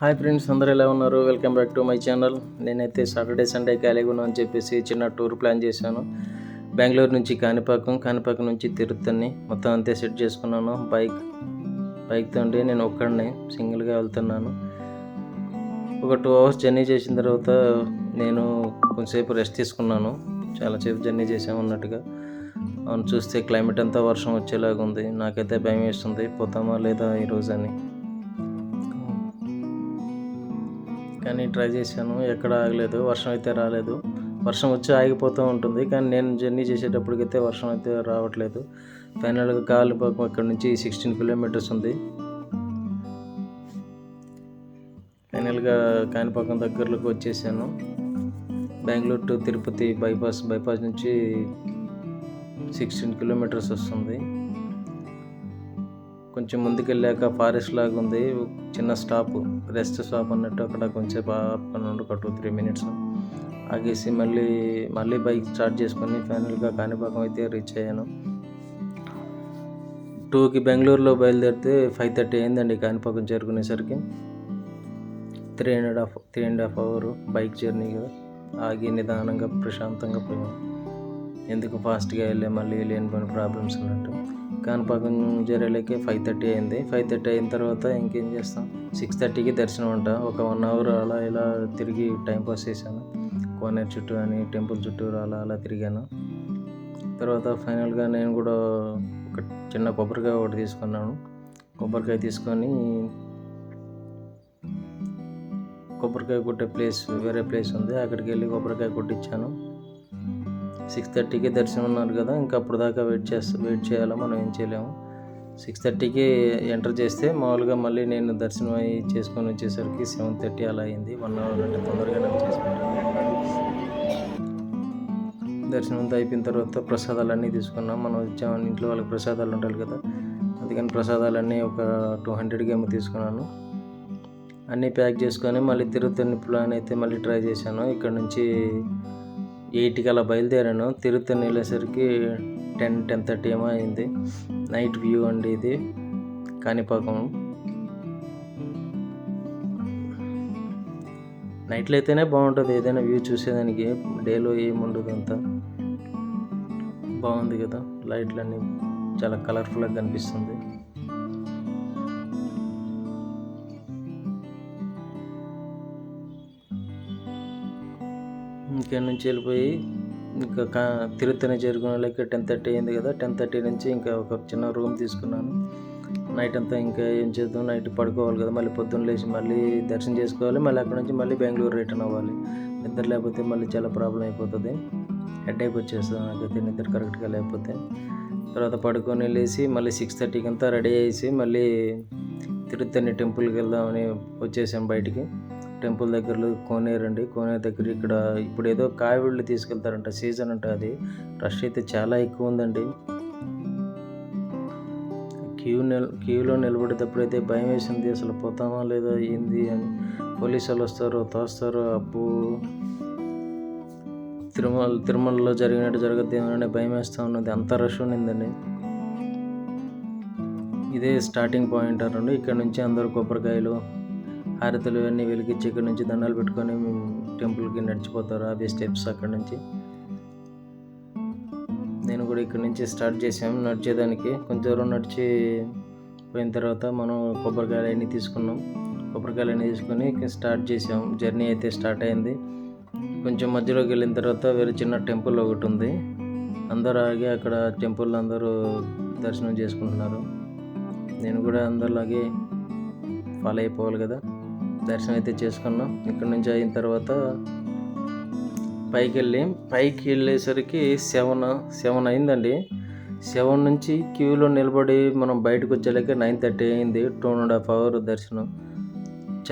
Hi friends అందరూ ఎలా ఉన్నారు? Welcome back to my channel. నేనైతే సాటర్డే సండే ఖాళీగా ఉన్నా అని చెప్పేసి చిన్న టూర్ ప్లాన్ చేశాను. బెంగళూరు నుంచి కాణిపాకం కాణిపాకం నుంచి తిరుత్తని మొత్తం అంతే సెట్ చేసుకున్నాను. బైక్ బైక్తో ఉండి నేను ఒక్కడిని సింగిల్గా వెళ్తున్నాను. ఒక టూ అవర్స్ జర్నీ చేసిన తర్వాత నేను కొంచెంసేపు రెస్ట్ తీసుకున్నాను. చాలాసేపు జర్నీ చేసాము అన్నట్టుగా. అవును చూస్తే క్లైమేట్ అంతా వర్షం వచ్చేలాగా ఉంది. నాకైతే భయం వేస్తుంది. పోతామా లేదా ఈరోజు అని. కానీ ట్రై చేశాను. ఎక్కడ ఆగలేదు. వర్షం అయితే రాలేదు. వర్షం వచ్చి ఆగిపోతూ ఉంటుంది. కానీ నేను జర్నీ చేసేటప్పటికైతే వర్షం అయితే రావట్లేదు. ఫైనల్గా కాలిపాకం ఇక్కడ నుంచి సిక్స్టీన్ కిలోమీటర్స్ ఉంది. ఫైనల్గా కాణిపాకం దగ్గరలోకి వచ్చేసాను. Bengaluru to Tirupati bypass bypass నుంచి సిక్స్టీన్ కిలోమీటర్స్ వస్తుంది. కొంచెం ముందుకెళ్ళాక ఫారెస్ట్ లాగా ఉంది. చిన్న స్టాప్ రెస్ట్ స్టాప్ అన్నట్టు అక్కడ కొంచెం ఆపుకొని ఉండు ఒక టూ త్రీ మినిట్స్ ఆగేసి మళ్ళీ మళ్ళీ బైక్ స్టార్ట్ చేసుకొని ఫైనల్గా కాణిపాకం అయితే రీచ్ అయ్యాను. టూకి బెంగళూరులో బయలుదేరితే ఫైవ్ థర్టీ అయిందండి Kanipakam చేరుకునేసరికి. Three and half three and half hour bike journey కదా. ఆగి నిదానంగా ప్రశాంతంగా పోయాం. ఎందుకు ఫాస్ట్గా వెళ్ళే మళ్ళీ లేనిపోయిన ప్రాబ్లమ్స్ అన్నట్టు. కాణిపాకం జరలేకే ఫైవ్ థర్టీ అయింది. ఫైవ్ థర్టీ అయిన తర్వాత ఇంకేం చేస్తాం? సిక్స్ థర్టీకి దర్శనం అంట. ఒక వన్ అవర్ అలా ఇలా తిరిగి టైం పాస్ చేశాను. కోనేరు చుట్టూ అని టెంపుల్ చుట్టూ అలా అలా తిరిగాను. తర్వాత ఫైనల్గా నేను కూడా ఒక చిన్న కొబ్బరికాయ ఒకటి తీసుకున్నాను. కొబ్బరికాయ తీసుకొని కొబ్బరికాయ కొట్టే ప్లేస్ వేరే ప్లేస్ ఉంది. అక్కడికి వెళ్ళి కొబ్బరికాయ కొట్టించాను సిక్స్ థర్టీకి దర్శనం ఉన్నారు కదా ఇంకా అప్పుడు దాకా వెయిట్ చేస్తా వెయిట్ చేయాలా? మనం ఏం చేయలేము. సిక్స్ థర్టీకి ఎంటర్ చేస్తే మామూలుగా మళ్ళీ నేను దర్శనం అయ్యి చేసుకొని వచ్చేసరికి సెవెన్ థర్టీ అలా అయింది. వన్ అవర్ అంటే తొందరగానే వచ్చేసుకుంటాను దర్శనం అంతా అయిపోయిన తర్వాత ప్రసాదాలన్నీ తీసుకున్నాం. మనం వచ్చామని ఇంట్లో వాళ్ళకి ప్రసాదాలు ఉండాలి కదా. అందుకని ప్రసాదాలన్నీ ఒక టూ హండ్రెడ్కి ఏమో తీసుకున్నాను. అన్నీ ప్యాక్ చేసుకొని మళ్ళీ తిరుపతి ప్లాన్ అయితే మళ్ళీ ట్రై చేశాను. ఇక్కడ నుంచి ఎయిట్కి అలా బయలుదేరాను. తిరుత్తని వెళ్ళేసరికి టెన్ టెన్ థర్టీ ఏమో అయింది. నైట్ వ్యూ అండి ఇది. కాణిపాకం నైట్లో అయితేనే బాగుంటుంది. ఏదైనా వ్యూ చూసేదానికి డేలో ఏముండదు అంతా. బాగుంది కదా. లైట్లన్నీ చాలా కలర్ఫుల్గా కనిపిస్తుంది. ఇక్కడ నుంచి వెళ్ళిపోయి ఇంకా కా తిరుత్తని చేరుకునే లెక్క టెన్ థర్టీ అయింది కదా టెన్ థర్టీ నుంచి ఇంకా ఒక చిన్న రూమ్ తీసుకున్నాను. నైట్ అంతా ఇంకా ఏం చేద్దాం నైట్ పడుకోవాలి కదా మళ్ళీ పొద్దున్న లేచి మళ్ళీ దర్శనం చేసుకోవాలి మళ్ళీ అక్కడ నుంచి మళ్ళీ బెంగళూరు రిటర్న్ అవ్వాలి. నిద్ర లేకపోతే మళ్ళీ చాలా ప్రాబ్లం అయిపోతుంది. హెడ్ ఏక్ వచ్చేస్తుంది నాకైతే నిద్ర కరెక్ట్గా లేకపోతే. తర్వాత పడుకొని లేచి మళ్ళీ సిక్స్ థర్టీకి అంతా రెడీ అయ్యేసి మళ్ళీ తిరుత్తని టెంపుల్కి వెళ్దామని వచ్చేసాం బయటికి. టెంపుల్ దగ్గరలో కోనేరు అండి కోనేరు దగ్గర ఇక్కడ ఇప్పుడు ఏదో కాయవిళ్ళు తీసుకెళ్తారంట సీజన్ అంట అది. రష్ అయితే చాలా ఎక్కువ ఉందండి. క్యూ నిల్ క్యూలో నిలబడేటప్పుడు అయితే భయం వేసింది అసలు పోతామా లేదా ఏంది అని. పోలీసు వాళ్ళు వస్తారు తోస్తారు అప్పు తిరుమల తిరుమలలో జరిగినట్టు జరగద్దేమో అనే భయం వేస్తూ ఉన్నది. అంత రష్ ఉండిందండి ఇదే స్టార్టింగ్ పాయింట్ అనండి. ఇక్కడ నుంచి అందరూ కొబ్బరికాయలు హారతులు ఇవన్నీ వెలిగించి ఇక్కడ నుంచి దండాలు పెట్టుకొని టెంపుల్కి నడిచిపోతారు. అవి స్టెప్స్ అక్కడ నుంచి. నేను కూడా ఇక్కడ నుంచి స్టార్ట్ చేసాము నడిచేదానికి. కొంచెం దూరం నడిచి పోయిన తర్వాత మనం కొబ్బరికాయలు అన్నీ తీసుకున్నాం కొబ్బరికాయలు అన్నీ తీసుకొని స్టార్ట్ చేసాం జర్నీ అయితే స్టార్ట్ అయింది. కొంచెం మధ్యలోకి వెళ్ళిన తర్వాత వేరే చిన్న టెంపుల్ ఒకటి ఉంది. అందరూ ఆగి అక్కడ టెంపుల్ అందరూ దర్శనం చేసుకుంటున్నారు. నేను కూడా అందరిలాగే ఫాలో అయిపోవాలి కదా. దర్శనం అయితే చేసుకున్నాం. ఇక్కడ నుంచి అయిన తర్వాత పైకి వెళ్ళి పైకి వెళ్ళేసరికి సెవెన్ సెవెన్ అయిందండి. సెవెన్ నుంచి క్యూలో నిలబడి మనం బయటకు వచ్చేలాక నైన్ థర్టీ అయింది. టూ అండ్ హాఫ్ అవర్ దర్శనం.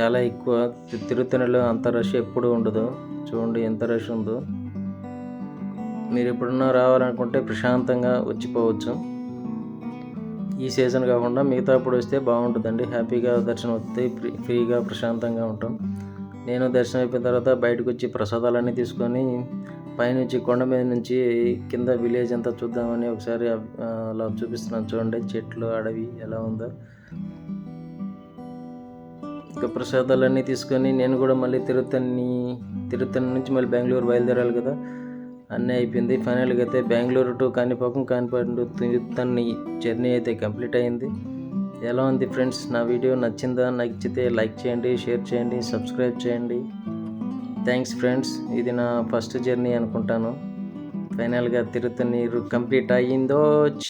చాలా ఎక్కువ తిరుతనలో అంత రష్ ఎప్పుడు ఉండదు. చూడండి ఎంత రష్ ఉందో. మీరు ఎప్పుడన్నా రావాలనుకుంటే ప్రశాంతంగా వచ్చిపోవచ్చు. ఈ సీజన్ కాకుండా మిగతా అప్పుడు వస్తే బాగుంటుందండి. హ్యాపీగా దర్శనం వస్తాయి ఫ్రీ ఫ్రీగా ప్రశాంతంగా ఉంటాం. నేను దర్శనం అయిపోయిన తర్వాత బయటకు వచ్చి ప్రసాదాలన్నీ తీసుకొని పైనుంచి కొండ మీద నుంచి కింద విలేజ్ అంతా చూద్దామని ఒకసారి అలా చూపిస్తున్నాను చూడండి. చెట్లు అడవి ఎలా ఉందో. ఇంకా ప్రసాదాలన్నీ తీసుకొని నేను కూడా మళ్ళీ తిరుత్తని తిరుత్తని నుంచి మళ్ళీ బెంగళూరు బయలుదేరాలి కదా. అన్నీ అయిపోయింది. ఫైనల్గా అయితే Bengaluru to Kanipakam Kanipakam to Tiruttani journey అయితే కంప్లీట్ అయింది. ఎలా ఉంది ఫ్రెండ్స్? నా వీడియో నచ్చిందా? నచ్చితే లైక్ చేయండి షేర్ చేయండి సబ్స్క్రైబ్ చేయండి. Thanks friends. ఇది నా ఫస్ట్ జర్నీ అనుకుంటాను. ఫైనల్గా తిరుత్తని కంప్లీట్ అయ్యిందో